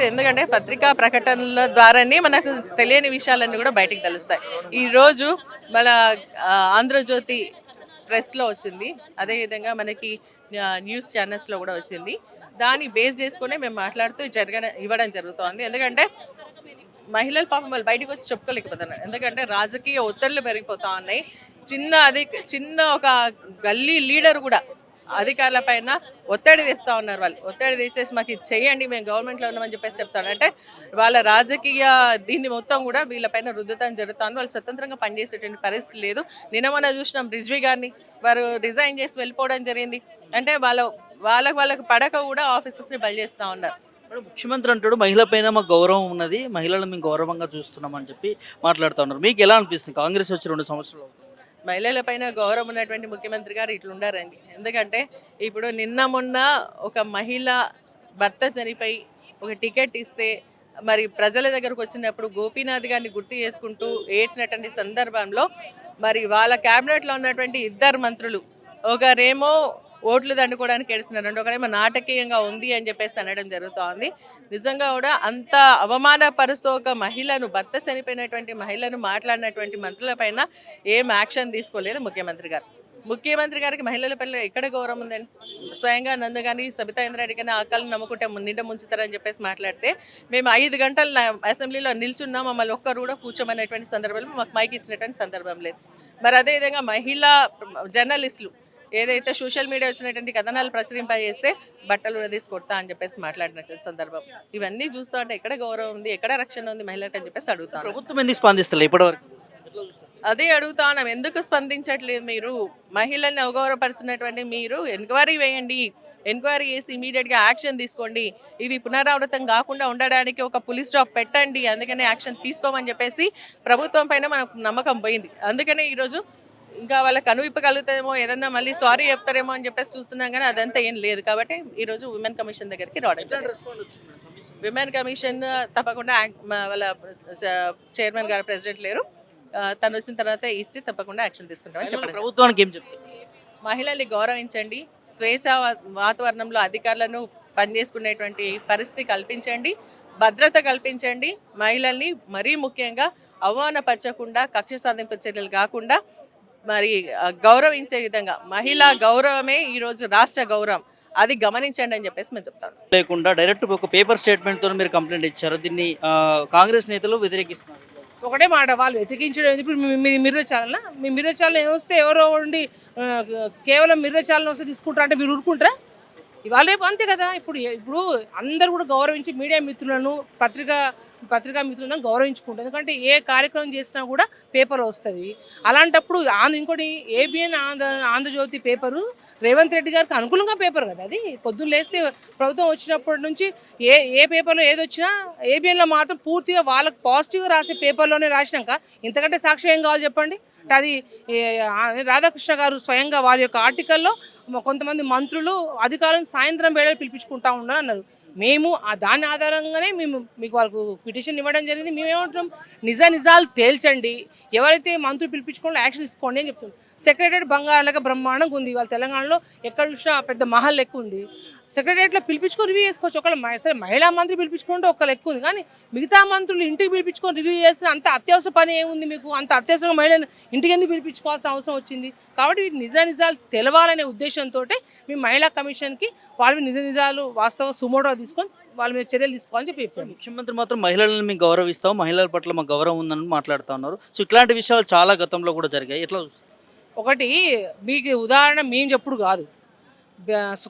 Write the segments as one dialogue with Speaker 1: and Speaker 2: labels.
Speaker 1: Correct ఎందుకంటే పత్రికా ప్రకటనల ద్వారానే మనకు తెలియని విషయాలన్నీ కూడా బయటికి తెలుస్తాయి. ఈరోజు మన ఆంధ్రజ్యోతి ప్రెస్లో వచ్చింది. అదేవిధంగా మనకి న్యూస్ ఛానల్స్లో కూడా వచ్చింది. దాన్ని బేస్ చేసుకునే మేము మాట్లాడుతూ జరగ ఇవ్వడం జరుగుతోంది. ఎందుకంటే మహిళలు పాపం వాళ్ళు బయటకు వచ్చి చెప్పుకోలేకపోతున్నారు. ఎందుకంటే రాజకీయ ఒత్తిళ్ళు పెరిగిపోతా ఉన్నాయి. చిన్న అది చిన్న ఒక గల్లీ లీడర్ కూడా అధికారుల పైన ఒత్తిడి తీస్తూ ఉన్నారు వాళ్ళు. ఒత్తిడి తీసేసి మాకు ఇది చేయండి మేము గవర్నమెంట్లో ఉన్నామని చెప్పేసి చెప్తాను అంటే వాళ్ళ రాజకీయ దీన్ని మొత్తం కూడా వీళ్ళపైన రుద్దుతాం జరుగుతాను. వాళ్ళు స్వతంత్రంగా పనిచేసేటువంటి పరిస్థితి లేదు. నిన్న చూసినాం రిజ్వీ గారిని. వారు రిజైన్ చేసి వెళ్ళిపోవడం జరిగింది. అంటే వాళ్ళ వాళ్ళకు వాళ్ళకి పడక కూడా ఆఫీసెస్ని బలి చేస్తూ ఉన్నారు.
Speaker 2: ముఖ్యమంత్రి అంటాడు మహిళ పైన మాకు గౌరవం ఉన్నది. మహిళలను మేము గౌరవంగా చూస్తున్నాం అని చెప్పి మాట్లాడుతూ ఉన్నారు. మీకు ఎలా అనిపిస్తుంది? కాంగ్రెస్ వచ్చి రెండు సంవత్సరాలు అవుతుంది.
Speaker 1: మహిళల పైన గౌరవం ఉన్నటువంటి ముఖ్యమంత్రి గారు ఇట్లుండారండి. ఎందుకంటే ఇప్పుడు నిన్న మొన్న ఒక మహిళ భర్త చనిపోయి ఒక టికెట్ ఇస్తే మరి ప్రజల దగ్గరకు వచ్చినప్పుడు గోపీనాథ్ గారిని గుర్తు చేసుకుంటూ ఏడ్చినటువంటి సందర్భంలో మరి వాళ్ళ క్యాబినెట్లో ఉన్నటువంటి ఇద్దరు మంత్రులు ఒకరేమో ఓట్లు దండుకోవడానికి ఏడుస్తున్నారు. ఒకరేమో నాటకీయంగా ఉంది అని చెప్పేసి అనడం జరుగుతోంది. నిజంగా కూడా అంత అవమానపరుస్తూ ఒక మహిళను భర్త చనిపోయినటువంటి మహిళను మాట్లాడినటువంటి మంత్రుల పైన ఏం యాక్షన్ తీసుకోలేదు ముఖ్యమంత్రి గారు. ముఖ్యమంత్రి గారికి మహిళల పైన ఎక్కడ గౌరవం ఉందండి స్వయంగా నన్ను కానీ సబితా ఇంద్రారెడ్డి కానీ ఆకలిని నమ్ముకుంటే నిండా ముంచుతారని చెప్పేసి మాట్లాడితే మేము ఐదు గంటలు అసెంబ్లీలో నిల్చున్నాం మమ్మల్ని ఒక్కరు కూడా కూర్చోమనేటువంటి సందర్భంలో మాకు మైక్ ఇచ్చినటువంటి సందర్భం లేదు. మరి అదేవిధంగా మహిళా జర్నలిస్టులు ఏదైతే సోషల్ మీడియా వచ్చినటువంటి కథనాలు ప్రచురింపజేస్తే బట్టలు తీసి కొడతా అని చెప్పేసి మాట్లాడినటువంటి సందర్భం. ఇవన్నీ చూస్తూ ఉంటే ఎక్కడ గౌరవం ఉంది ఎక్కడ రక్షణ ఉంది మహిళలకు అని చెప్పేసి అడుగుతాను
Speaker 2: ప్రభుత్వం ఎందుకు స్పందిస్తలే ఇప్పటివరకు?
Speaker 1: అదే అడుగుతా ఉన్నాం ఎందుకు స్పందించట్లేదు మీరు? మహిళల్ని అవగౌరవపరుస్తున్నటువంటి మీరు ఎంక్వైరీ వేయండి ఎంక్వైరీ చేసి ఇమీడియట్గా యాక్షన్ తీసుకోండి. ఇవి పునరావృతం కాకుండా ఉండడానికి ఒక పోలీస్ స్టాప్ పెట్టండి అందుకనే యాక్షన్ తీసుకోమని చెప్పేసి ప్రభుత్వం పైన మనకు నమ్మకం పోయింది. అందుకనే ఈరోజు ఇంకా వాళ్ళకి కనువిప్పగలుగుతారేమో ఏదన్నా మళ్ళీ సారీ చెప్తారేమో అని చెప్పేసి చూస్తున్నాం కానీ అదంతా ఏం లేదు. కాబట్టి ఈరోజు ఉమెన్ కమిషన్ దగ్గరికి రావడం. విమెన్ కమిషన్ తప్పకుండా వాళ్ళ చైర్మన్ గారు ప్రెసిడెంట్ లేరు. తను వచ్చిన తర్వాత ఇచ్చి తప్పకుండా యాక్షన్ తీసుకుంటామని చెప్పడం
Speaker 2: ప్రభుత్వానికి ఏం చెప్తారు
Speaker 1: మహిళల్ని గౌరవించండి స్వేచ్ఛ వాతావరణంలో అధికారులను పనిచేసుకునేటువంటి పరిస్థితి కల్పించండి భద్రత కల్పించండి. మహిళల్ని మరీ ముఖ్యంగా అవమానపరచకుండా కక్ష సాధింపు చర్యలు కాకుండా మరి గౌరవించే విధంగా మహిళా గౌరవమే ఈరోజు రాష్ట్ర గౌరవం. అది గమనించండి అని చెప్పేసి మేము చెప్తాను.
Speaker 2: లేకుండా డైరెక్ట్ ఒక పేపర్ స్టేట్మెంట్తో మీరు కంప్లైంట్ ఇచ్చారు. దీన్ని కాంగ్రెస్ నేతలు వ్యతిరేకిస్తున్నారు.
Speaker 3: ఒకటే మాట వాళ్ళు వెతికించడం ఇప్పుడు మీ- మీ మిర్రర్ ఛానల్ మీ మిర్రర్ ఛానల్ ఏమొస్తే ఎవరో ఉండి కేవలం మిర్రర్ ఛానల్ వస్తే తీసుకుంటారా అంటే మీరు ఊరుకుంటారా? ఇవాళ రేపు అంతే కదా. ఇప్పుడు ఇప్పుడు అందరూ కూడా గౌరవించి మీడియా మిత్రులను పత్రికా పత్రికా మిత్రులను గౌరవించుకుంటారు. ఎందుకంటే ఏ కార్యక్రమం చేసినా కూడా పేపర్ వస్తుంది. అలాంటప్పుడు ఆంధ్ర ఇంకోటి ఏబిఎన్ ఆంధ్ర ఆంధ్రజ్యోతి పేపరు రేవంత్ రెడ్డి గారికి అనుకూలంగా పేపర్ కదా అది? పొద్దున్న లేస్తే ప్రభుత్వం వచ్చినప్పటి నుంచి ఏ ఏ పేపర్లో ఏది వచ్చినా ఏబిఎన్లో మాత్రం పూర్తిగా వాళ్ళకి పాజిటివ్గా రాసే పేపర్లోనే రాసినాక ఇంతకంటే సాక్ష్యం ఏం కావాలి చెప్పండి? అది రాధాకృష్ణ గారు స్వయంగా వారి యొక్క ఆర్టికల్లో కొంతమంది మంత్రులు అధికారులను సాయంత్రం వేళ పిలిపించుకుంటా ఉన్నారు అన్నారు. మేము ఆ దాని ఆధారంగానే మేము మీకు వాళ్ళకు పిటిషన్ ఇవ్వడం జరిగింది. మేమేమంటున్నాం నిజ నిజాలు తేల్చండి. ఎవరైతే మంత్రులు పిలిపించుకోండి యాక్షన్ తీసుకోండి అని చెప్తున్నాం. సెక్రటరీ బంగారాలకు బ్రహ్మాండంగా ఉంది. వాళ్ళ తెలంగాణలో ఎక్కడ చూసినా పెద్ద మహల్ లెక్క ఉంది. సెక్రటరియట్లో పిలిపించుకొని రివ్యూ చేసుకోవచ్చు. ఒకళ్ళు మ- సరే మహిళా మంత్రి పిలిపించుకుంటే ఒక లెక్క ఉంది. కానీ మిగతా మంత్రులు ఇంటికి పిలిపించుకొని రివ్యూ చేసిన అంత అత్యవసర పని ఏముంది మీకు? అంత అత్యవసరంగా మహిళను ఇంటికి ఎందుకు పిలిపించుకోవాల్సిన అవసరం వచ్చింది? కాబట్టి వీటి నిజ నిజాలు తెలవాలనే ఉద్దేశంతో మేము మహిళా కమిషన్కి వాళ్ళ నిజ నిజాలు వాస్తవ సుమోటో తీసుకొని వాళ్ళ మీద చర్యలు తీసుకోవాలని చెప్పి చెప్పాను
Speaker 2: ముఖ్యమంత్రి మాత్రం మహిళలను మేము గౌరవిస్తాం. మహిళల పట్ల మాకు గౌరవం ఉందని మాట్లాడుతూ ఉన్నారు. సో ఇట్లాంటి విషయాలు చాలా గతంలో కూడా జరిగాయి. ఎట్లా
Speaker 3: ఒకటి మీకు ఉదాహరణ మేము చెప్పుడు కాదు.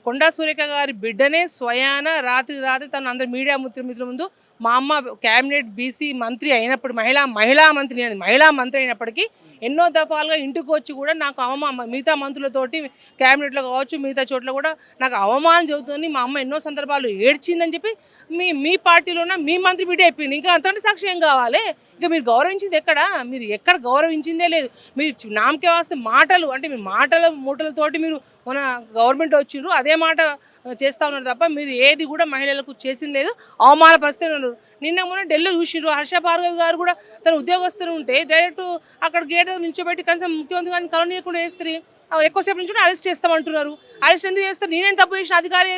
Speaker 3: కొండా సురేఖ గారి బిడ్డనే స్వయాన రాత్రి రాత్రి తను అందరు మీడియా మిత్రుల మిత్రుల ముందు మా అమ్మ క్యాబినెట్ బీసీ మంత్రి అయినప్పుడు మహిళా మహిళా మంత్రి మహిళా మంత్రి అయినప్పటికీ ఎన్నో దఫాలుగా ఇంటికి వచ్చి కూడా నాకు అవమా మిగతా మంత్రులతోటి క్యాబినెట్లో కావచ్చు మిగతా చోట్ల కూడా నాకు అవమానం జరుగుతుంది. మా అమ్మ ఎన్నో సందర్భాలు ఏడ్చిందని చెప్పి మీ మీ పార్టీలోన మీ మంత్రి బిడ్డ అయిపోయింది ఇంకా అంతకంటే సాక్ష్యం కావాలి? ఇంకా మీరు గౌరవించింది ఎక్కడ? మీరు ఎక్కడ గౌరవించిందే లేదు. మీరు నామకే వాస్తే మాటలు అంటే మీ మాటల మూటలతోటి మీరు మన గవర్నమెంట్ వచ్చిండ్రు అదే మాట చేస్తూ చేస్తా ఉన్నారు తప్ప మీరు ఏది కూడా మహిళలకు చేసింది లేదు అవమాన పరిస్థితి ఉన్నారు నిన్న మొన్న ఢిల్లీ చూసిండ్రు హర్ష భార్గవి గారు కూడా తన ఉద్యోగస్తులు ఉంటే డైరెక్ట్ అక్కడ గేట్ నిల్చోబెట్టి కనీసం ముఖ్యమంత్రి గారిని కలవనీయకుండా వేస్తారు ఎక్కువసేపు నుంచి కూడా అరెస్ట్ చేస్తామంటున్నారు. అరెస్ట్ ఎందుకు చేస్తారు? నేనేం తప్పు చేసిన అధికారి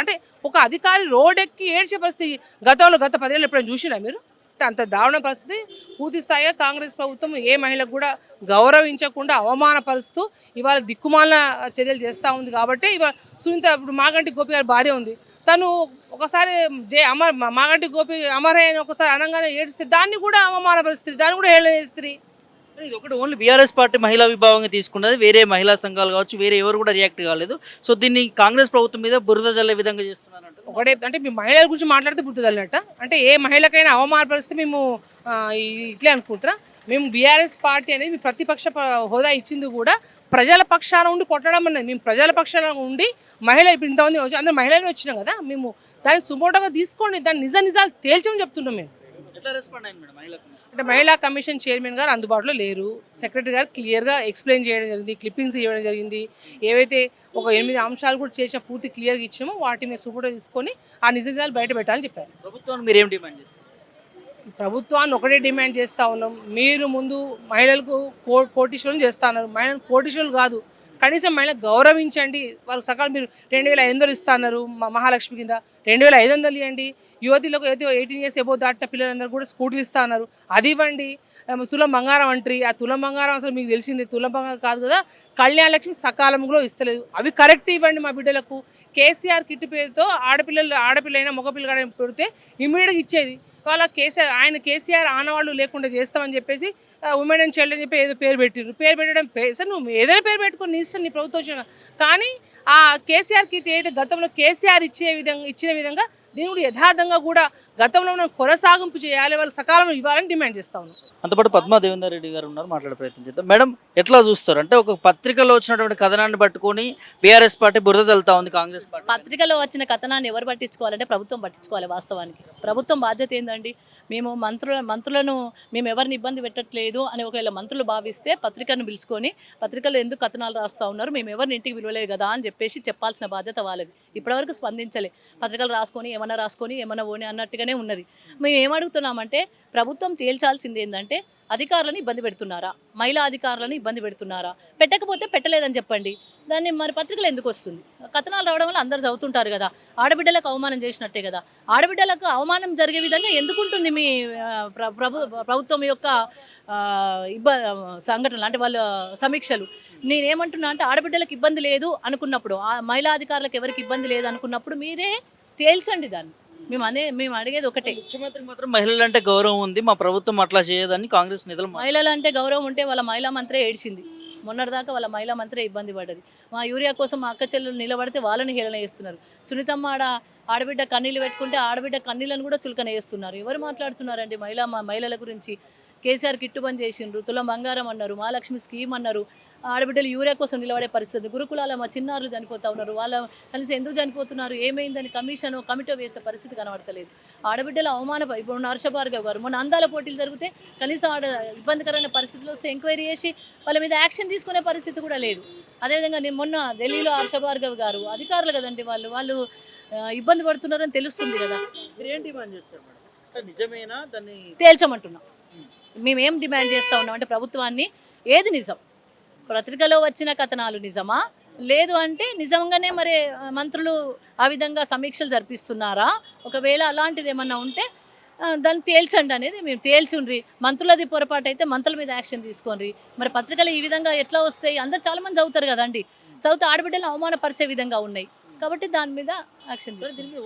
Speaker 3: అంటే ఒక అధికారి రోడ్ ఎక్కి ఏడ్చే పరిస్థితి గతంలో గత పదేళ్ళు ఎప్పుడైనా చూసినా మీరు? కరెక్ట్ అంత దారుణ పరిస్థితి. పూర్తి స్థాయిగా కాంగ్రెస్ ప్రభుత్వం ఏ మహిళకు కూడా గౌరవించకుండా అవమానపరుస్తూ ఇవాళ దిక్కుమాల చర్యలు చేస్తూ ఉంది కాబట్టి ఇవాళ సునీత ఇప్పుడు మాగంటి గోపి గారి భార్య ఉంది. తను ఒకసారి జే అమర్ మాగంటి గోపి అమర్ అని ఒకసారి అనగానే ఏడిస్తే దాన్ని కూడా అవమానపరుస్తుంది. దాన్ని కూడా హేళన చేస్తుంది.
Speaker 2: ఇది ఒకటి ఓన్లీ బీఆర్ఎస్ పార్టీ మహిళా విభాగంగా తీసుకున్నది. వేరే మహిళా సంఘాలు కావచ్చు వేరే ఎవరు కూడా రియాక్ట్ కాలేదు. సో దీన్ని కాంగ్రెస్ ప్రభుత్వం మీద బురద జల్లే విధంగా చేస్తున్నారు
Speaker 3: ఒకటే అంటే మీ మహిళల గురించి మాట్లాడితే గుర్తుదలనట అంటే ఏ మహిళకైనా అవమానపరిస్తే మేము ఇట్లే అనుకుంటారా మేము బీఆర్ఎస్ పార్టీ అనేది మీ ప్రతిపక్ష హోదా ఇచ్చింది కూడా ప్రజల పక్షాన ఉండి కొట్టడం అన్నది. మేము ప్రజల పక్షాన ఉండి మహిళ ఇప్పుడు ఇంతమంది అందరూ మహిళలు వచ్చినాం కదా మేము దాన్ని సుమోటోగా తీసుకోండి. దాన్ని నిజ నిజాలు తేల్చమని చెప్తున్నాం మేము. అంటే మహిళా కమిషన్ చైర్మన్ గారు అందుబాటులో లేరు. సెక్రటరీ గారు క్లియర్గా ఎక్స్ప్లెయిన్ చేయడం జరిగింది క్లిప్పింగ్స్ ఇవ్వడం జరిగింది. ఏవైతే ఒక ఎనిమిది అంశాలు కూడా చేసిన పూర్తి క్లియర్గా ఇచ్చామో వాటి మీద సుమోటో తీసుకొని ఆ నిజ నిజాలు బయట పెట్టాలని చెప్పారు.
Speaker 2: ప్రభుత్వాన్ని మీరు ఏం డిమాండ్ చేస్తారు?
Speaker 3: ప్రభుత్వాన్ని ఒకటే డిమాండ్ చేస్తూ ఉన్నాం. మీరు ముందు మహిళలకు కో కోటీశ్వరులు చేస్తా ఉన్నారు. మహిళలు కోటీశ్వరులు కాదు. కనీసం మహిళ గౌరవించండి. వాళ్ళకి సకాలం మీరు రెండు వేల ఐదు వందలు ఇస్తున్నారు మహాలక్ష్మి కింద. రెండు వేల ఐదు వందలు ఇవ్వండి యువతిలకు అయితే ఎయిటీన్ ఇయర్స్ ఎబో దాటిన పిల్లలందరూ కూడా స్కూటీలు ఇస్తున్నారు అది ఇవ్వండి. తుల తులం బంగారం అంటారు. ఆ తులం బంగారం అసలు మీకు తెలిసింది. తులం బంగారం కాదు కదా. కళ్యాణ లక్ష్మి సకాలంలో ఇస్తలేదు. అవి కరెక్ట్ ఇవ్వండి మా బిడ్డలకు. కేసీఆర్ కిట్ పేరుతో ఆడపిల్లలు ఆడపిల్లైనా మగపిల్లగా పెడితే ఇమ్మీడియట్గా ఇచ్చేది. వాళ్ళ కేసీఆర్ ఆయన కేసీఆర్ ఆనవాళ్ళు లేకుండా చేస్తామని చెప్పేసి ఉమెన్ అండ్ చైల్డ్ అని చెప్పి ఏదో పేరు పెట్టిర్రు. పేరు పెట్టడం సరే నువ్వు ఏదైనా పేరు పెట్టుకొని నీ ఇష్టం నీ ప్రభుత్వం వచ్చిన కానీ ఆ కేసీఆర్ కిట్ ఏదైతే గతంలో కేసీఆర్ ఇచ్చే విధంగా ఇచ్చిన విధంగా దీన్ని కూడా యథార్థంగా కూడా గతంలో ఉన్న కొనసాగింపు చేయాలి వాళ్ళు సకాలంలో ఇవ్వాలని డిమాండ్ చేస్తా ఉన్నాం.
Speaker 2: అంతపాటు పద్మా దేవేందర్ రెడ్డి గారు ఉన్నారు మాట్లాడే ప్రయత్నం చేద్దాం. మేడం ఎట్లా చూస్తారు? అంటే ఒక పత్రికలో వచ్చినటువంటి కథనాన్ని పట్టుకొని బీఆర్ఎస్ పార్టీ బురద చల్లుతా ఉంది కాంగ్రెస్ పార్టీ.
Speaker 4: పత్రికలో వచ్చిన కథనాన్ని ఎవరు పట్టించుకోవాలంటే ప్రభుత్వం పట్టించుకోవాలి వాస్తవానికి. ప్రభుత్వం బాధ్యత ఏందండి? మేము మంత్రుల మంత్రులను మేము ఎవరిని ఇబ్బంది పెట్టట్లేదు అని ఒకవేళ మంత్రులు భావిస్తే పత్రికను పిలుచుకొని పత్రికలో ఎందుకు కథనాలు రాస్తూ ఉన్నారు? మేము ఎవరిని ఇంటికి విలువలేదు కదా అని చెప్పేసి చెప్పాల్సిన బాధ్యత వాళ్ళది. ఇప్పటివరకు స్పందించలే. పత్రికలు రాసుకొని ఏమైనా రాసుకొని ఏమైనా ఓని అన్నట్టుగానే ఉన్నది. మేము ఏమడుగుతున్నామంటే ప్రభుత్వం తేల్చాల్సింది ఏంటంటే అధికారులను ఇబ్బంది పెడుతున్నారా? మహిళా అధికారులను ఇబ్బంది పెడుతున్నారా? పెట్టకపోతే పెట్టలేదని చెప్పండి. దాన్ని మరి పత్రికలు ఎందుకు వస్తుంది? కథనాలు రావడం వల్ల అందరు చదువుతుంటారు కదా. ఆడబిడ్డలకు అవమానం చేసినట్టే కదా. ఆడబిడ్డలకు అవమానం జరిగే విధంగా ఎందుకు ఉంటుంది మీ ప్ర- ప్రభు ప్రభుత్వం యొక్క ఇబ్బ సంఘటనలు? అంటే వాళ్ళ సమీక్షలు. నేనేమంటున్నా అంటే ఆడబిడ్డలకు ఇబ్బంది లేదు అనుకున్నప్పుడు ఆ మహిళా అధికారులకు ఎవరికి ఇబ్బంది లేదు అనుకున్నప్పుడు మీరే తేల్చండి దాన్ని. మేము అనే మేము అడిగేది ఒకటే.
Speaker 2: ముఖ్యమంత్రికి మాత్రం మహిళలు అంటే గౌరవం ఉంది మా ప్రభుత్వం అట్లా చేయదని కాంగ్రెస్ నేతలు
Speaker 4: మహిళలు అంటే గౌరవం ఉంటే వాళ్ళ మహిళా మంత్రే ఏడ్చింది. మొన్నటిదాకా వాళ్ళ మహిళా మంత్రే ఇబ్బంది పడ్డది. మా యూరియా కోసం మా అక్క చెల్లెలు నిలబడితే వాళ్ళని హేళన చేస్తున్నారు. సునీతమ్మ ఆడ ఆడబిడ్డ కన్నీళ్ళు పెట్టుకుంటే ఆడబిడ్డ కన్నీళ్ళను కూడా చులకన వేస్తున్నారు ఎవరు మాట్లాడుతున్నారండి మహిళా మహిళల గురించి? కేసీఆర్ కిట్టు బంద్ చేసిండ్రు తులం బంగారం అన్నారు మహాలక్ష్మి స్కీమ్ అన్నారు. ఆడబిడ్డలు యూరియా కోసం నిలబడే పరిస్థితి. గురుకులాల మా చిన్నారులు చనిపోతా ఉన్నారు. వాళ్ళ కలిసి ఎందుకు చనిపోతున్నారు? ఏమైందని కమిషన్ కమిటీ వేసే పరిస్థితి కనబడతలేదు. ఆడబిడ్డల అవమాన ఇప్పుడు ఉన్న హర్షభార్గవ్ గారు మొన్న అందాల పోటీలు జరిగితే కనీసం ఆడ ఇబ్బందికరమైన పరిస్థితులు వస్తే ఎంక్వైరీ చేసి వాళ్ళ మీద యాక్షన్ తీసుకునే పరిస్థితి కూడా లేదు. అదేవిధంగా నేను మొన్న ఢిల్లీలో హర్షభార్గవ్ గారు అధికారులు కదండి వాళ్ళు వాళ్ళు ఇబ్బంది పడుతున్నారని తెలుస్తుంది కదా.
Speaker 2: నిజమేనా? దాన్ని
Speaker 4: తేల్చమంటున్నాం. మేము ఏం డిమాండ్ చేస్తా ఉన్నాం అంటే ప్రభుత్వాన్ని ఏది నిజం? పత్రికలో వచ్చిన కథనాలు నిజమా? లేదు అంటే నిజంగానే మరి మంత్రులు ఆ విధంగా సమీక్షలు జరిపిస్తున్నారా? ఒకవేళ అలాంటిది ఏమన్నా ఉంటే దాన్ని తేల్చండి అనేది మేము తేల్చుండ్రి. మంత్రులది పొరపాటు అయితే మంత్రుల మీద యాక్షన్ తీసుకోండి మరి పత్రికలు ఈ విధంగా ఎట్లా వస్తాయి? అందరు చాలా మంది చదువుతారు కదండి. చదివితే ఆడబిడ్డలు అవమానపరిచే విధంగా ఉన్నాయి. కాబట్టి దాని మీద action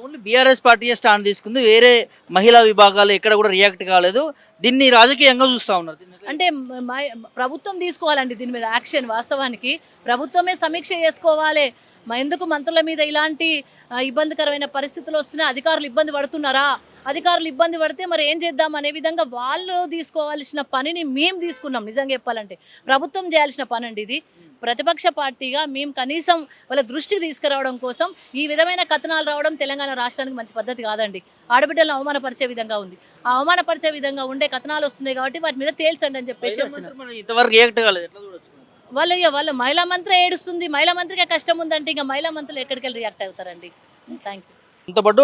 Speaker 2: only BRS party stand తీసుకుంది వేరే మహిళా విభాగాలు ఎక్కడ కూడా రియాక్ట్ కాలేదు. దీన్ని రాజకీయంగా చూస్తా ఉన్నారు.
Speaker 4: అంటే ప్రభుత్వం తీసుకోవాలండి దీని మీద యాక్షన్ వాస్తవానికి. ప్రభుత్వమే సమీక్ష చేసుకోవాలి. ఎందుకు మంత్రుల మీద ఇలాంటి ఇబ్బందికరమైన పరిస్థితులు వస్తున్నాయి? అధికారులు ఇబ్బంది పడుతున్నారా? అధికారులు ఇబ్బంది పడితే మరి ఏం చేద్దాం? అనే విధంగా వాళ్ళు తీసుకోవాల్సిన పనిని మేము తీసుకున్నాం. నిజంగా చెప్పాలంటే ప్రభుత్వం చేయాల్సిన పని అండి ఇది. ప్రతిపక్ష పార్టీగా మేము కనీసం వాళ్ళ దృష్టికి తీసుకురావడం కోసం ఈ విధమైన కథనాలు రావడం తెలంగాణ రాష్ట్రానికి మంచి పద్ధతి కాదండి. ఆడబిడ్డలను అవమానపరిచే విధంగా ఉంది. ఆ అవమానపరిచే విధంగా ఉండే కథనాలు వస్తున్నాయి కాబట్టి వాటి మీద తేల్చండి అని చెప్పేసి
Speaker 2: ఇంతవరకు రియాక్ట్ కాలేదు. ఎట్లా చూడొచ్చు?
Speaker 4: వాళ్ళు ఇక వాళ్ళు మహిళా మంత్రి ఏడుస్తుంది. మహిళా మంత్రికే కష్టం ఉందంటే ఇంకా మహిళా మంత్రులు ఎక్కడికి వెళ్ళి రియాక్ట్ అవుతారండి? థ్యాంక్ యూ
Speaker 2: దీంతో పాటు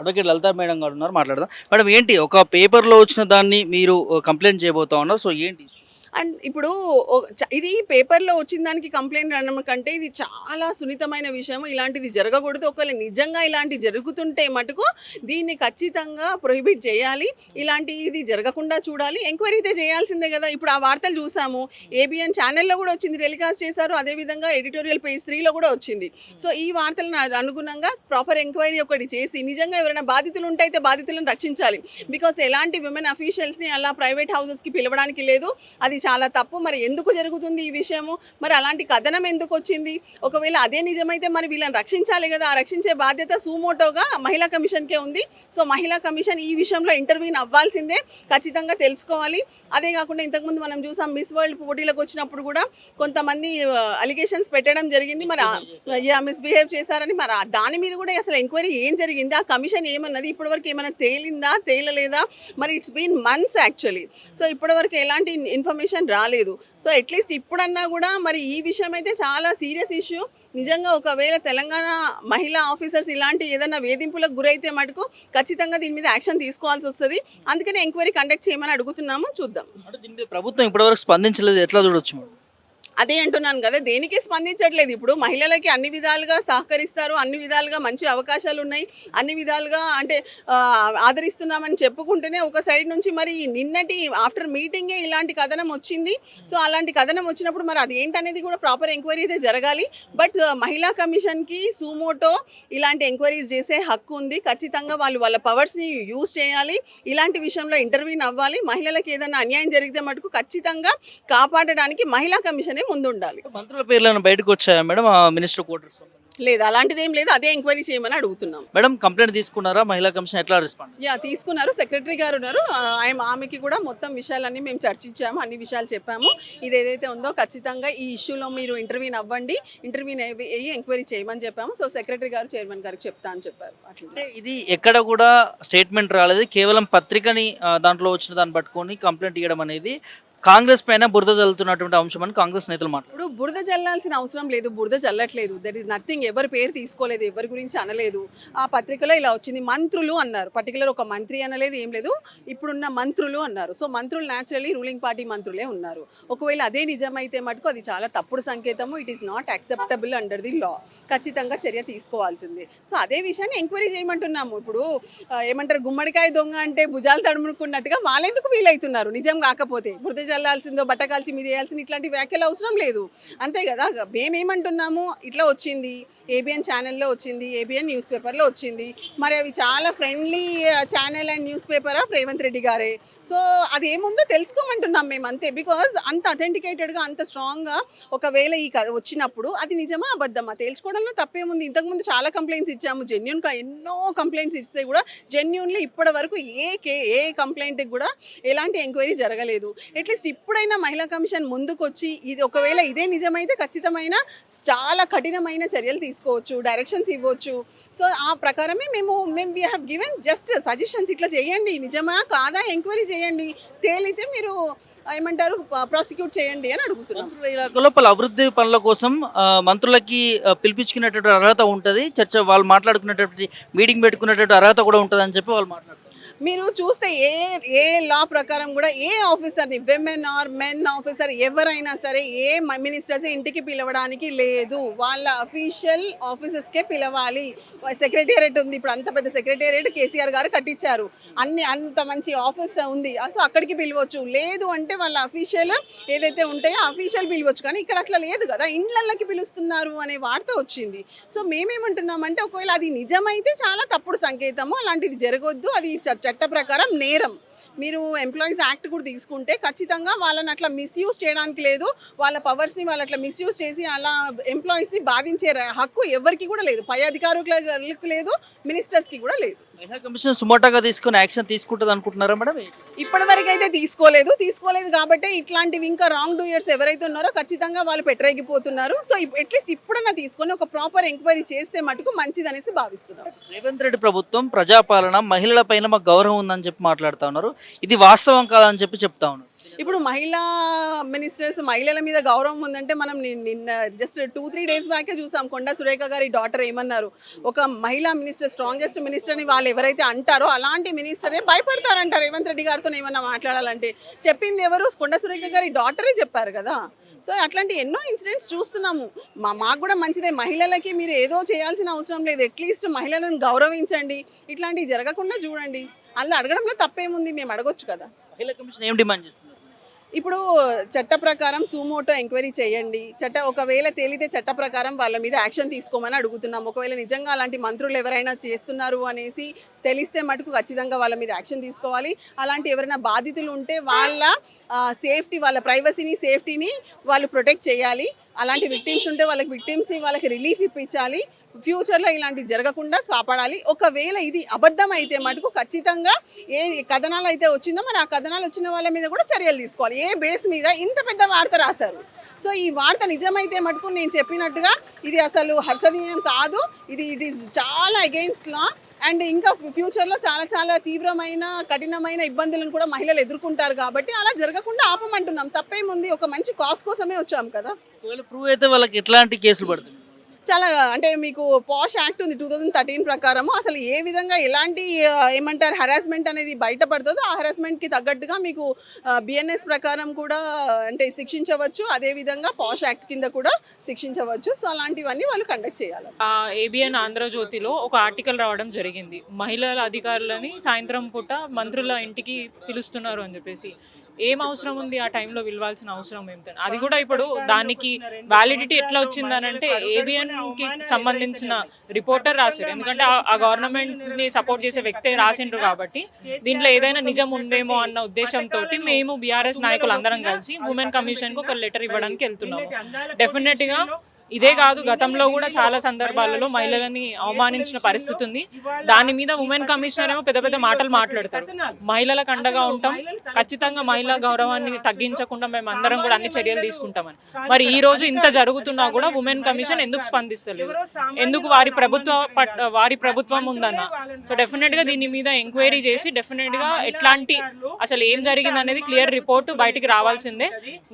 Speaker 2: అడ్వకేట్ లలితా మేడం గారు ఉన్నారు మాట్లాడదాం. మేడం ఏంటి ఒక పేపర్లో వచ్చిన దాన్ని మీరు కంప్లైంట్ చేయబోతా ఉన్నారు. సో ఏంటి?
Speaker 5: అండ్ ఇప్పుడు ఇది పేపర్లో వచ్చిన దానికి కంప్లైంట్ అనడం కంటే ఇది చాలా సున్నితమైన విషయం ఇలాంటిది జరగకూడదు. ఒకవేళ నిజంగా ఇలాంటి జరుగుతుంటే మటుకు దీన్ని ఖచ్చితంగా ప్రొహిబిట్ చేయాలి. ఇలాంటి ఇది జరగకుండా చూడాలి. ఎంక్వైరీ అయితే చేయాల్సిందే కదా. ఇప్పుడు ఆ వార్తలు చూసాము. ఏబిఎన్ ఛానల్లో కూడా వచ్చింది టెలికాస్ట్ చేశారు. అదేవిధంగా ఎడిటోరియల్ పేజ్ త్రీలో కూడా వచ్చింది. సో ఈ వార్తలను అనుగుణంగా ప్రాపర్ ఎంక్వైరీ ఒకటి చేసి నిజంగా ఎవరైనా బాధితులు ఉంటే అయితే బాధితులను రక్షించాలి. బికాస్ ఎలాంటి విమెన్ అఫీషియల్స్ని అలా ప్రైవేట్ హౌసెస్కి పిలవడానికి లేదు. అది చాలా తప్పు. మరి ఎందుకు జరుగుతుంది ఈ విషయము? మరి అలాంటి కథనం ఎందుకు వచ్చింది? ఒకవేళ అదే నిజమైతే మరి వీళ్ళని రక్షించాలి కదా? ఆ రక్షించే బాధ్యత సూమోటోగా మహిళా కమిషన్కే ఉంది. సో మహిళా కమిషన్ ఈ విషయంలో ఇంటర్వ్యూని అవ్వాల్సిందే. ఖచ్చితంగా తెలుసుకోవాలి. అదే కాకుండా ఇంతకుముందు మనం చూసాం మిస్ వరల్డ్ పోటీలకు వచ్చినప్పుడు కూడా కొంతమంది అలిగేషన్స్ పెట్టడం జరిగింది. మరి మిస్బిహేవ్ చేశారని. మరి ఆ దాని మీద కూడా అసలు ఎంక్వైరీ ఏం జరిగింది? ఆ కమిషన్ ఏమన్నది? ఇప్పటివరకు ఏమైనా తేలిందా? తేలలేదా? మరి it's been months actually. So ఇప్పటివరకు ఎలాంటి ఇన్ఫర్మేషన్ రాలేదు. సో అట్లీస్ట్ ఇప్పుడన్నా కూడా మరి ఈ విషయం అయితే చాలా సీరియస్ ఇష్యూ. నిజంగా ఒకవేళ తెలంగాణ మహిళా ఆఫీసర్స్ ఇలాంటి ఏదైనా వేధింపులకు గురైతే మటుకు ఖచ్చితంగా దీని మీద యాక్షన్ తీసుకోవాల్సి వస్తుంది. అందుకని ఎంక్వైరీ కండక్ట్ చేయమని అడుగుతున్నాము చూద్దాం.
Speaker 2: అంటే దీని మీద ప్రభుత్వం ఇప్పటివరకు స్పందించలేదు. ఎట్లా చూడొచ్చు
Speaker 5: అదే అంటున్నాను కదా దేనికి స్పందించట్లేదు? ఇప్పుడు మహిళలకి అన్ని విధాలుగా సహకరిస్తారు అన్ని విధాలుగా మంచి అవకాశాలు ఉన్నాయి అన్ని విధాలుగా అంటే ఆదరిస్తున్నామని చెప్పుకుంటూనే ఒక సైడ్ నుంచి మరి నిన్నటి ఆఫ్టర్ మీటింగే ఇలాంటి కథనం వచ్చింది. సో అలాంటి కథనం వచ్చినప్పుడు మరి అది ఏంటనేది కూడా ప్రాపర్ ఎంక్వైరీ అయితే జరగాలి. బట్ మహిళా కమిషన్కి సూమోటో ఇలాంటి ఎంక్వైరీస్ చేసే హక్కు ఉంది. ఖచ్చితంగా వాళ్ళు వాళ్ళ పవర్స్ని యూజ్ చేయాలి. ఇలాంటి విషయంలో ఇంటర్వ్యూని అవ్వాలి. మహిళలకు ఏదైనా అన్యాయం జరిగితే మటుకు ఖచ్చితంగా కాపాడడానికి మహిళా కమిషనే ముందుండాలి.
Speaker 2: మంత్రుల పేర్లను బయటకు వచ్చాయా మేడం? ఆ మినిస్టర్ క్వార్టర్స్
Speaker 5: లేదు అలాంటిది ఏం లేదు. అదే ఎంక్వైరీ చేయమని అడుగుతున్నాం.
Speaker 2: మేడం కంప్లైంట్ తీసుకున్నారా? మహిళా కమిషన్ ఎట్లా రెస్పాండ్
Speaker 5: యా తీసుకున్నారు. సెక్రటరీ గారు ఉన్నారు. ఆయన ఆమెకి కూడా మొత్తం విషయాలన్నీ మేము చర్చించాము అన్ని విషయాలు చెప్పాము. ఇది ఏదైతే ఉందో ఖచ్చితంగా ఈ ఇష్యూలో మీరు ఇంటర్వ్యూని అవ్వండి ఇంటర్వ్యూని అయ్యి ఎంక్వైరీ చేయమని చెప్పాము. సో సెక్రటరీ గారు చైర్మన్ గారికి చెప్తా అని చెప్పారు. అట్లా.
Speaker 2: అంటే ఇది ఎక్కడ కూడా స్టేట్మెంట్ రాలేదు. కేవలం పత్రికని దాంట్లో వచ్చిన దాన్ని పట్టుకొని కంప్లైంట్ ఇవ్వడం అనేది కాంగ్రెస్ పైన బురద చల్లుతున్నటువంటి అంశం అని కాంగ్రెస్ నేతలు
Speaker 5: మాట్లాడు బురద చల్లాల్సిన అవసరం లేదు బురద చల్లట్లేదు దట్ ఈస్ నథింగ్ ఎవరి పేరు తీసుకోలేదు ఎవరి గురించి అనలేదు. ఆ పత్రికలో ఇలా వచ్చింది మంత్రులు అన్నారు. పర్టికులర్ ఒక మంత్రి అనలేదు ఏం లేదు. ఇప్పుడున్న మంత్రులు అన్నారు. సో మంత్రులు న్యాచురలీ రూలింగ్ పార్టీ మంత్రులే ఉన్నారు. ఒకవేళ అదే నిజమైతే మటుకు అది చాలా తప్పుడు సంకేతము. It is not acceptable under the law ఖచ్చితంగా చర్య తీసుకోవాల్సిందే. సో అదే విషయాన్ని ఎంక్వైరీ చేయమంటున్నాము. ఇప్పుడు ఏమంటారు గుమ్మడికాయ దొంగ అంటే భుజాలు తడుముకున్నట్టుగా వాళ్ళెందుకు ఫీల్ అవుతున్నారు నిజం కాకపోతే బురద చల్లాల్సిందో బట్ట కాల్చి మీద వేయాల్సిన ఇట్లాంటి వ్యాఖ్యలు అవసరం లేదు. అంతే కదా మేమేమంటున్నాము ఇట్లా వచ్చింది ఏబిఎన్ ఛానల్లో వచ్చింది ఏబిఎన్ న్యూస్ పేపర్లో వచ్చింది. మరి అవి చాలా friendly channel and news paper of Revanth Reddy గారే? సో అది ఏముందో తెలుసుకోమంటున్నాం మేము అంతే. బికాజ్ అంత అథెంటికేటెడ్గా అంత స్ట్రాంగ్గా ఒకవేళ ఈ వచ్చినప్పుడు అది నిజమా అబద్ధమా? తేల్చుకోవడంలో తప్పేముంది? ఇంతకుముందు చాలా కంప్లైంట్స్ ఇచ్చాము జెన్యున్గా ఎన్నో కంప్లైంట్స్ ఇస్తే కూడా జెన్యున్లీ ఇప్పటి వరకు ఏ కే ఏ కంప్లైంట్కి కూడా ఎలాంటి ఎంక్వైరీ జరగలేదు. అట్లీస్ట్ ఇప్పుడైనా మహిళా కమిషన్ ముందుకొచ్చి ఇది ఒకవేళ ఇదే నిజమైతే ఖచ్చితమైన చాలా కఠినమైన చర్యలు తీసుకోవచ్చు డైరెక్షన్స్ ఇవ్వచ్చు. సో ఆ ప్రకారమే మేము మేము we have given just suggestions ఇట్లా చేయండి నిజమా కాదా ఎంక్వైరీ చేయండి. తేలితే మీరు ఏమంటారు ప్రాసిక్యూట్ చేయండి అని అడుగుతున్నారు
Speaker 2: మంత్రుల లోపల అభివృద్ధి పనుల కోసం మంత్రులకి పిలిపించుకునేటటువంటి అర్హత ఉంటుంది. చర్చ వాళ్ళు మాట్లాడుకునేటటువంటి మీటింగ్ పెట్టుకునేటటువంటి అర్హత కూడా ఉంటుంది అని చెప్పి వాళ్ళు మాట్లాడుతారు
Speaker 5: మీరు చూస్తే ఏ ఏ లా ప్రకారం కూడా ఏ ఆఫీసర్ని విమెన్ ఆర్ మెన్ ఆఫీసర్ ఎవరైనా సరే ఏ మినిస్టర్స్ ఇంటికి పిలవడానికి లేదు. వాళ్ళ అఫీషియల్ ఆఫీసెస్కే పిలవాలి. సెక్రటేరియట్ ఉంది. ఇప్పుడు అంత పెద్ద సెక్రటేరియట్ కేసీఆర్ గారు కట్టించారు. అన్ని అంత మంచి ఆఫీస్ ఉంది. సో అక్కడికి పిలవచ్చు. లేదు అంటే వాళ్ళ అఫీషియల్ ఏదైతే ఉంటాయో అఫీషియల్ పిలవచ్చు. కానీ ఇక్కడ అట్లా లేదు కదా. ఇండ్లకి పిలుస్తున్నారు అనే వార్త వచ్చింది. సో మేమేమంటున్నామంటే ఒకవేళ అది నిజమైతే చాలా తప్పుడు సంకేతము. అలాంటిది జరగొద్దు. అది చర్చ చట్ట ప్రకారం నేరం. మీరు ఎంప్లాయీస్ యాక్ట్ కూడా తీసుకుంటే ఖచ్చితంగా వాళ్ళని అట్లా మిస్యూజ్ చేయడానికి లేదు. వాళ్ళ పవర్స్ని వాళ్ళు అట్లా మిస్యూజ్ చేసి అలా ఎంప్లాయీస్ని బాధించే హక్కు ఎవరికి కూడా లేదు. పై అధికారులకు లేదు మినిస్టర్స్కి కూడా లేదు.
Speaker 2: కమిషన్ సుమోటాగా తీసుకొని యాక్షన్ తీసుకుంటుంది అనుకుంటున్నారా మేడం?
Speaker 5: ఇప్పటి వరకు అయితే తీసుకోలేదు. తీసుకోలేదు కాబట్టి ఇట్లాంటివి ఇంకా రాంగ్ డూయర్స్ ఎవరైతే ఉన్నారో ఖచ్చితంగా వాళ్ళు పెట్టరేగిపోతున్నారు. సో అట్లీస్ట్ ఇప్పుడన్నా తీసుకొని ఒక ప్రాపర్ ఎంక్వైరీ చేస్తే మటుకు మంచిదనేసి భావిస్తున్నాం.
Speaker 2: రేవంత్ రెడ్డి ప్రభుత్వం ప్రజాపాలన మహిళల పైన మాకు గౌరవం ఉందని చెప్పి మాట్లాడుతా ఉన్నారు. ఇది వాస్తవం కాదని చెప్పి చెప్తా ఉన్నారు.
Speaker 5: ఇప్పుడు మహిళా మినిస్టర్స్ మహిళల మీద గౌరవం ఉందంటే మనం నిన్న జస్ట్ టూ త్రీ డేస్ బ్యాకే చూసాం. కొండా సురేఖ గారి డాటర్ ఏమన్నారు? ఒక మహిళా మినిస్టర్ స్ట్రాంగెస్ట్ మినిస్టర్ని వాళ్ళు ఎవరైతే అంటారో అలాంటి మినిస్టరే భయపడతారంట. రేవంత్ రెడ్డి గారితో ఏమన్నా మాట్లాడాలంటే. చెప్పింది ఎవరు? కొండా సురేఖ గారి డాటరే చెప్పారు కదా. సో అట్లాంటి ఎన్నో ఇన్సిడెంట్స్ చూస్తున్నాము. మా మాకు కూడా మంచిదే. మహిళలకి మీరు ఏదో చేయాల్సిన అవసరం లేదు. అట్లీస్ట్ మహిళలను గౌరవించండి. ఇట్లాంటివి జరగకుండా చూడండి. అందులో అడగడంలో తప్పేముంది? మేము అడగొచ్చు కదా.
Speaker 2: మహిళా కమిషన్ ఏం డిమాండ్ చేస్తుంది?
Speaker 5: ఇప్పుడు చట్ట ప్రకారం సుమోటో ఎంక్వైరీ చేయండి. చట్ట ఒకవేళ తేలితే చట్ట ప్రకారం వాళ్ళ మీద యాక్షన్ తీసుకోమని అడుగుతున్నాం ఒకవేళ నిజంగా అలాంటి మంత్రులు ఎవరైనా చేస్తున్నారు అనేసి తెలిస్తే మటుకు ఖచ్చితంగా వాళ్ళ మీద యాక్షన్ తీసుకోవాలి. అలాంటి ఎవరైనా బాధితులు ఉంటే వాళ్ళ సేఫ్టీ వాళ్ళ ప్రైవసీని సేఫ్టీని వాళ్ళు ప్రొటెక్ట్ చేయాలి. అలాంటి విక్టిమ్స్ ఉంటే వాళ్ళకి విక్టిమ్స్ని వాళ్ళకి రిలీఫ్ ఇప్పించాలి. ఫ్యూచర్లో ఇలాంటివి జరగకుండా కాపాడాలి. ఒకవేళ ఇది అబద్ధం అయితే మటుకు ఖచ్చితంగా ఏ కథనాలు అయితే వచ్చిందో మరి ఆ కథనాలు వచ్చిన వాళ్ళ మీద కూడా చర్యలు తీసుకోవాలి. ఏ బేస్ మీద ఇంత పెద్ద వార్త రాశారు? సో ఈ వార్త నిజమైతే మటుకు నేను చెప్పినట్టుగా ఇది అసలు హర్షదీయం కాదు. ఇది ఇట్ ఈస్ చాలా అగెయిన్స్ట్ లా అండ్ ఇంకా ఫ్యూచర్లో చాలా చాలా తీవ్రమైన కఠినమైన ఇబ్బందులను కూడా మహిళలు ఎదుర్కొంటారు కాబట్టి అలా జరగకుండా ఆపమంటున్నాం. తప్పేముంది? ఒక మంచి కాస్ కోసమే వచ్చాం కదా.
Speaker 2: ప్రూవ్ అయితే వాళ్ళకి ఎట్లాంటి కేసులు పడుతుంది
Speaker 5: చాలా అంటే మీకు పాష్ యాక్ట్ ఉంది టూ థౌజండ్ థర్టీన్ ప్రకారము. అసలు ఏ విధంగా ఎలాంటి ఏమంటారు హరాస్మెంట్ అనేది బయటపడుతుందో ఆ హరాస్మెంట్కి తగ్గట్టుగా మీకు బిఎన్ఎస్ ప్రకారం కూడా అంటే శిక్షించవచ్చు. అదేవిధంగా పాష్ యాక్ట్ కింద కూడా శిక్షించవచ్చు. సో అలాంటివన్నీ వాళ్ళు కండక్ట్ చేయాలి.
Speaker 6: ఏబిఎన్ ఆంధ్రజ్యోతిలో ఒక ఆర్టికల్ రావడం జరిగింది. మహిళల అధికారులని సాయంత్రం పూట మంత్రుల ఇంటికి పిలుస్తున్నారు అని చెప్పేసి. ఏం అవసరం ఉంది ఆ టైంలో పిలవాల్సిన అవసరం ఏమిటని అది కూడా ఇప్పుడు దానికి వ్యాలిడిటీ ఎట్లా వచ్చిందనంటే ఏబిఎన్కి సంబంధించిన రిపోర్టర్ రాశారు. ఎందుకంటే ఆ- ఆ గవర్నమెంట్ని సపోర్ట్ చేసే వ్యక్తే రాసిండ్రు కాబట్టి దీంట్లో ఏదైనా నిజం ఉందేమో అన్న ఉద్దేశంతో మేము బీఆర్ఎస్ నాయకులు అందరం కలిసి ఉమెన్ కమిషన్కు ఒక లెటర్ ఇవ్వడానికి వెళ్తున్నాము. డెఫినెట్గా ఇదే కాదు గతంలో కూడా చాలా సందర్భాలలో మహిళలని అవమానించిన పరిస్థితి ఉంది. దాని మీద ఉమెన్ కమిషనర్ ఏమో పెద్ద పెద్ద మాటలు మాట్లాడతారు. మహిళలకు అండగా ఉంటాం. ఖచ్చితంగా మహిళా గౌరవాన్ని తగ్గించకుండా మేము అందరం కూడా అన్ని చర్యలు తీసుకుంటామని. మరి ఈ రోజు ఇంత జరుగుతున్నా కూడా ఉమెన్ కమిషన్ ఎందుకు స్పందిస్తలేదు? ఎందుకు వారి ప్రభుత్వ పట్- వారి ప్రభుత్వం ఉందన్న? సో డెఫినెట్గా దీని మీద ఎంక్వైరీ చేసి డెఫినెట్గా ఎట్లాంటి అసలు ఏం జరిగింది అనేది క్లియర్ రిపోర్ట్ బయటికి రావాల్సిందే.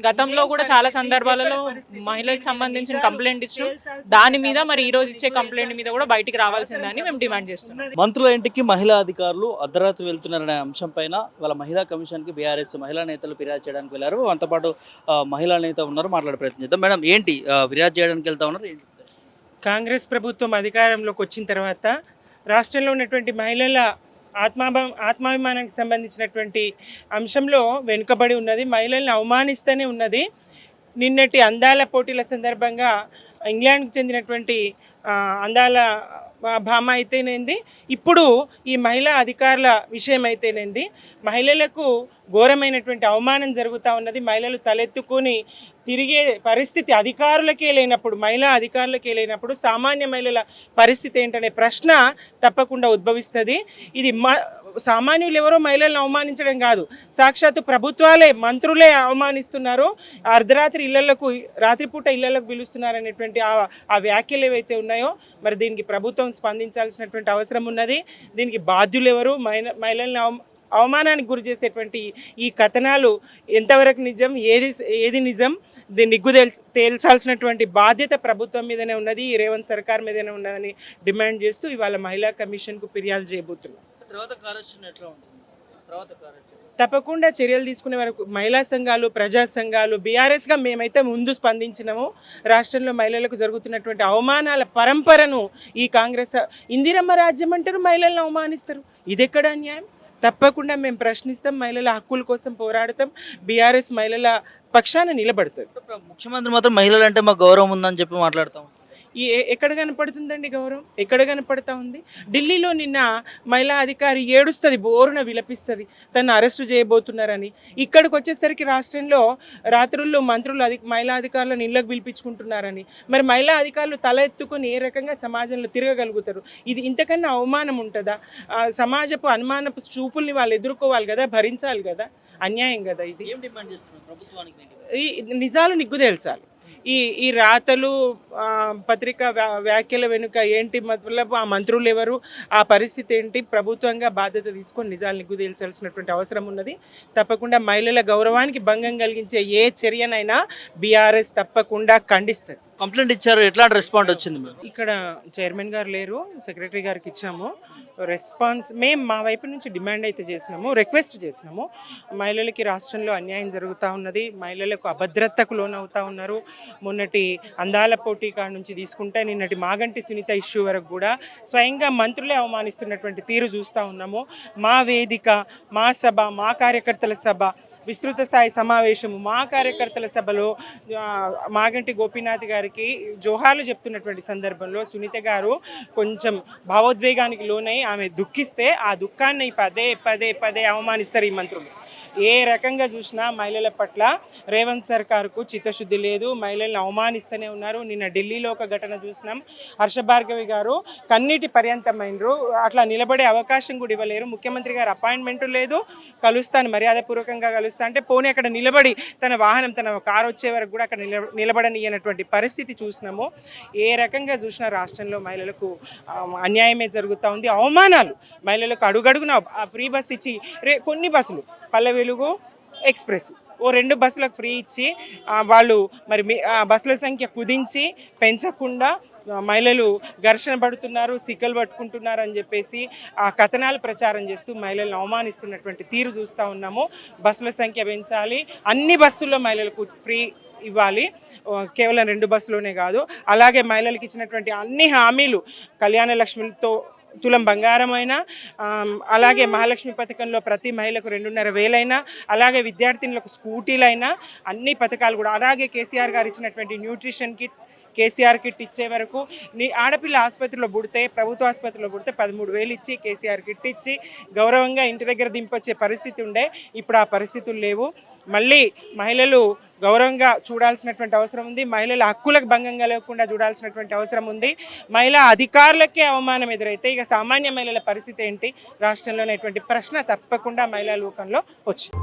Speaker 6: గతంలో కూడా చాలా సందర్భాలలో మహిళలకు సంబంధించిన కంప్లైంట్ ఇచ్చినాం. దాని మీద మరి ఈ రోజు ఇచ్చే కంప్లైంట్ మీద కూడా బయటికి రావాల్సిందే అని మేము డిమాండ్ చేస్తున్నాం.
Speaker 2: మంత్రుల ఇంటికి మహిళా అధికారులు అర్ధరాత్రి వెళ్తున్నారనే అంశం పైన వాళ్ళ మహిళా కమిషన్కి బీఆర్ఎస్ మహిళా నేతలు ఫిర్యాదు చేయడానికి వెళ్ళారు. వాళ్ళతో పాటు మహిళా నేత ఉన్నారు. మాట్లాడే ప్రయత్నం చేద్దాం. మేడం ఏంటి ఫిర్యాదు చేయడానికి వెళ్తా ఉన్నారు? ఏంటి?
Speaker 7: కాంగ్రెస్ ప్రభుత్వం అధికారంలోకి వచ్చిన తర్వాత రాష్ట్రంలో ఉన్నటువంటి మహిళల ఆత్మాభా ఆత్మాభిమానానికి సంబంధించినటువంటి అంశంలో వెనుకబడి ఉన్నది. మహిళల్ని అవమానిస్తూనే ఉన్నది. నిన్నటి అందాల పోటీల సందర్భంగా ఇంగ్లాండ్కి చెందినటువంటి అందాల భామ అయితేనేంది. ఇప్పుడు ఈ మహిళా అధికారుల విషయం అయితేనేంది. మహిళలకు ఘోరమైనటువంటి అవమానం జరుగుతూ ఉన్నది. మహిళలు తలెత్తుకొని తిరిగే పరిస్థితి అధికారులకే లేనప్పుడు మహిళా అధికారులకే లేనప్పుడు సామాన్య మహిళల పరిస్థితి ఏంటనే ప్రశ్న తప్పకుండా ఉద్భవిస్తుంది. ఇది మ సామాన్యులు ఎవరో మహిళలను అవమానించడం కాదు. సాక్షాత్తు ప్రభుత్వాలే మంత్రులే అవమానిస్తున్నారు. అర్ధరాత్రి ఇళ్ళకు రాత్రిపూట ఇళ్ళకు పిలుస్తున్నారు అనేటువంటి ఆ ఆ వ్యాఖ్యలు ఏవైతే ఉన్నాయో మరి దీనికి ప్రభుత్వం స్పందించాల్సినటువంటి అవసరం ఉన్నది. దీనికి బాధ్యులు ఎవరు మహిళ మహిళల్ని అవమానానికి గురి చేసేటువంటి ఈ కథనాలు ఎంతవరకు నిజం? ఏది ఏది నిజం? దీన్ని నిగ్గు తేల్ తేల్చాల్సినటువంటి బాధ్యత ప్రభుత్వం మీదనే ఉన్నది. ఈ రేవంత్ సర్కార్ మీదనే ఉన్నదని డిమాండ్ చేస్తూ ఇవాళ మహిళా కమిషన్కు ఫిర్యాదు చేయబోతున్నాం.
Speaker 2: తర్వాత కార్యాచరణ ఎట్లా ఉంటుంది? తర్వాత కార్యాచరణ.
Speaker 7: తప్పకుండా చర్యలు తీసుకునే వరకు మహిళా సంఘాలు ప్రజా సంఘాలు బీఆర్ఎస్గా మేమైతే ముందు స్పందించినాము. రాష్ట్రంలో మహిళలకు జరుగుతున్నటువంటి అవమానాల పరంపరను ఈ కాంగ్రెస్ ఇందిరమ్మ రాజ్యం అంటారు మహిళలను అవమానిస్తారు. ఇది ఎక్కడ అన్యాయం? తప్పకుండా మేము ప్రశ్నిస్తాం మహిళల హక్కుల కోసం పోరాడతాం బీఆర్ఎస్ మహిళల పక్షాన నిలబడుతుంది
Speaker 2: ముఖ్యమంత్రి మాత్రం మహిళలు అంటే మాకు గౌరవం ఉందని చెప్పి మాట్లాడతాం.
Speaker 7: ఈ ఎక్కడ కనపడుతుందండి గౌరవం? ఎక్కడ కనపడతా ఉంది? ఢిల్లీలో నిన్న మహిళా అధికారి ఏడుస్తుంది బోరున విలపిస్తుంది తను అరెస్టు చేయబోతున్నారని. ఇక్కడికి వచ్చేసరికి రాష్ట్రంలో రాత్రుల్లో మంత్రులు అధి మహిళా అధికారులను ఇళ్ళకు పిలిపించుకుంటున్నారని. మరి మహిళా అధికారులు తల ఎత్తుకొని ఏ రకంగా సమాజంలో తిరగగలుగుతారు? ఇది ఇంతకన్నా అవమానం ఉంటుందా? సమాజపు అనుమానపు చూపుల్ని వాళ్ళు ఎదుర్కోవాలి కదా భరించాలి కదా? అన్యాయం కదా ఇది?
Speaker 2: ఏం డిమాండ్ చేస్తున్నారు? ప్రభుత్వానికి
Speaker 7: ఈ నిజాలు నిగ్గు తేల్చాలి ఈ ఈ రాతలు పత్రిక పత్రికా వ్యా- వ్యాఖ్యల వెనుక ఏంటి మతలబ్ ఆ మంత్రులు ఎవరు ఆ పరిస్థితి ఏంటి ప్రభుత్వంగా బాధ్యత తీసుకొని నిజాలు నిగ్గుదేల్చాల్సినటువంటి అవసరం ఉన్నది. తప్పకుండా మహిళల గౌరవానికి భంగం కలిగించే ఏ చర్యనైనా బీఆర్ఎస్ తప్పకుండా ఖండిస్తుంది.
Speaker 2: కంప్లైంట్ ఇచ్చారు ఎట్లాంటి రెస్పాండ్ వచ్చింది మేడం?
Speaker 7: ఇక్కడ చైర్మన్ గారు లేరు సెక్రటరీ గారికి ఇచ్చాము. రెస్పాన్స్ మేము మా వైపు నుంచి డిమాండ్ అయితే చేసినాము రిక్వెస్ట్ చేసినాము. మహిళలకి రాష్ట్రంలో అన్యాయం జరుగుతూ ఉన్నది మహిళలకు అభద్రతకు లోనవుతూ ఉన్నారు. మొన్నటి అందాల పోటీ కాడ నుంచి తీసుకుంటే నిన్నటి మాగంటి సునీత ఇష్యూ వరకు కూడా స్వయంగా మంత్రులే అవమానిస్తున్నటువంటి తీరు చూస్తూ ఉన్నాము. మా వేదిక మా సభ మా కార్యకర్తల సభ విస్తృత స్థాయి సమావేశము. మా కార్యకర్తల సభలో మాగంటి గోపీనాథ్ గారికి జోహాలు చెప్తున్నటువంటి సందర్భంలో సునీత గారు కొంచెం భావోద్వేగానికి లోనై ఆమె దుఃఖిస్తే ఆ దుఃఖాన్ని పదే పదే పదే అవమానిస్తారు ఈ మంత్రులు. ఏ రకంగా చూసినా మహిళల పట్ల రేవంత్ సర్కార్కు చిత్తశుద్ధి లేదు. మహిళల్ని అవమానిస్తూనే ఉన్నారు. నిన్న ఢిల్లీలో ఒక ఘటన చూసినాం. హర్షభార్గవి గారు కన్నీటి పర్యంతమైనరు. అట్లా నిలబడే అవకాశం కూడా ఇవ్వలేరు. ముఖ్యమంత్రి గారు అపాయింట్మెంట్ లేదు. కలుస్తాను మర్యాదపూర్వకంగా కలుస్తా అంటే పోనీ అక్కడ నిలబడి తన వాహనం తన కారు వచ్చే వరకు కూడా అక్కడ నిలబడనియనటువంటి పరిస్థితి చూసినాము. ఏ రకంగా చూసినా రాష్ట్రంలో మహిళలకు అన్యాయమే జరుగుతూ ఉంది. అవమానాలు మహిళలకు అడుగడుగున ఆ ఫ్రీ బస్ ఇచ్చి రే కొన్ని బస్సులు పల్లె తెలుగు ఎక్స్ప్రెస్. ఓ రెండు బస్సులకు ఫ్రీ ఇచ్చి వాళ్ళు మరి బస్సుల సంఖ్య కుదించి పెంచకుండా మహిళలు ఘర్షణ పడుతున్నారు సిక్కలు పట్టుకుంటున్నారు అని చెప్పేసి ఆ కథనాలు ప్రచారం చేస్తూ మహిళలను అవమానిస్తున్నటువంటి తీరు చూస్తూ ఉన్నాము. బస్సుల సంఖ్య పెంచాలి. అన్ని బస్సుల్లో మహిళలకు ఫ్రీ ఇవ్వాలి. కేవలం రెండు బస్సులోనే కాదు. అలాగే మహిళలకు ఇచ్చినటువంటి అన్ని హామీలు కళ్యాణ లక్ష్మితో తులం బంగారమైనా అలాగే మహాలక్ష్మి పథకంలో ప్రతి మహిళకు రెండున్నర వేలైనా అలాగే విద్యార్థినులకు స్కూటీలైనా అన్ని పథకాలు కూడా. అలాగే కేసీఆర్ గారు ఇచ్చినటువంటి న్యూట్రిషన్ కిట్ కేసీఆర్ కిట్ ఇచ్చే వరకు నీ ఆడపిల్ల ఆసుపత్రిలో పుడితే ప్రభుత్వ ఆసుపత్రిలో పుడితే పదమూడు వేలు ఇచ్చి కేసీఆర్ కిట్ ఇచ్చి గౌరవంగా ఇంటి దగ్గర దింపొచ్చే పరిస్థితి ఉండే. ఇప్పుడు ఆ పరిస్థితులు లేవు. మళ్ళీ మహిళలు గౌరవంగా చూడాల్సినటువంటి అవసరం ఉంది. మహిళల హక్కులకు భంగం కలగకుండా చూడాల్సినటువంటి అవసరం ఉంది. మహిళా అధికారులకే అవమానం ఎదురైతే ఇక సామాన్య మహిళల పరిస్థితి ఏంటి? రాష్ట్రంలోనేటువంటి ప్రశ్న తప్పకుండా మహిళా లోకంలో వచ్చింది.